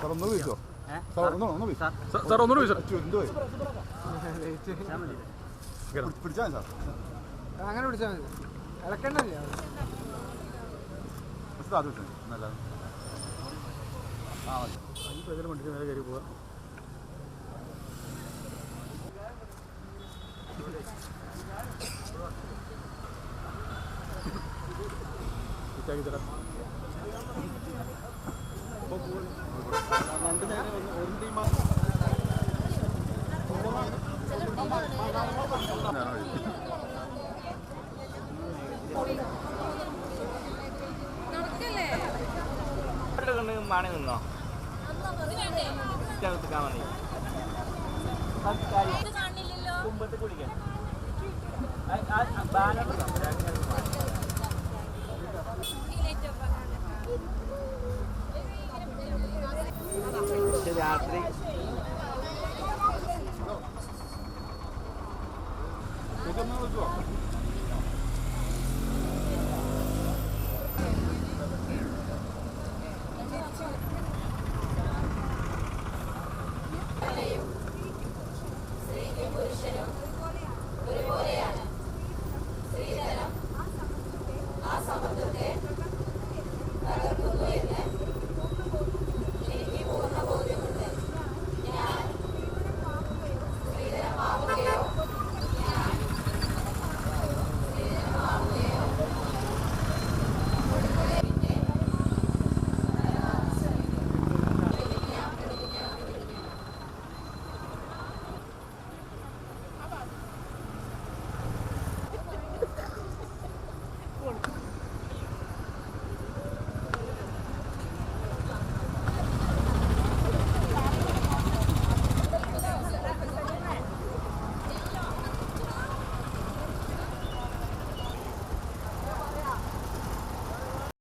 Sir ഒന്ന് വിളിച്ചോ. Sir ഒന്ന് ഒന്ന് സാർ- ഒന്നുകൂടി വിളിച്ചോ എന്തോ പിടിച്ചാൽ സാർ. അങ്ങനെ പിടിച്ചാൽ മതി. ഇളക്കണ്ടല്ലേ? അത് വിളിച്ചോ നല്ല ആ മതി. വണ്ടിക്ക് നേരെ കയറി പോവാം. ഇറ്റാക്കി തരാം. മാണി നിന്നോ എടുക്കാൻ മതി കുമ്പത്ത് കുടിക്കാൻ ബാനർ ഒരുപോലെയാണ് സ്ത്രീധനം ആ സമത്വത്തെ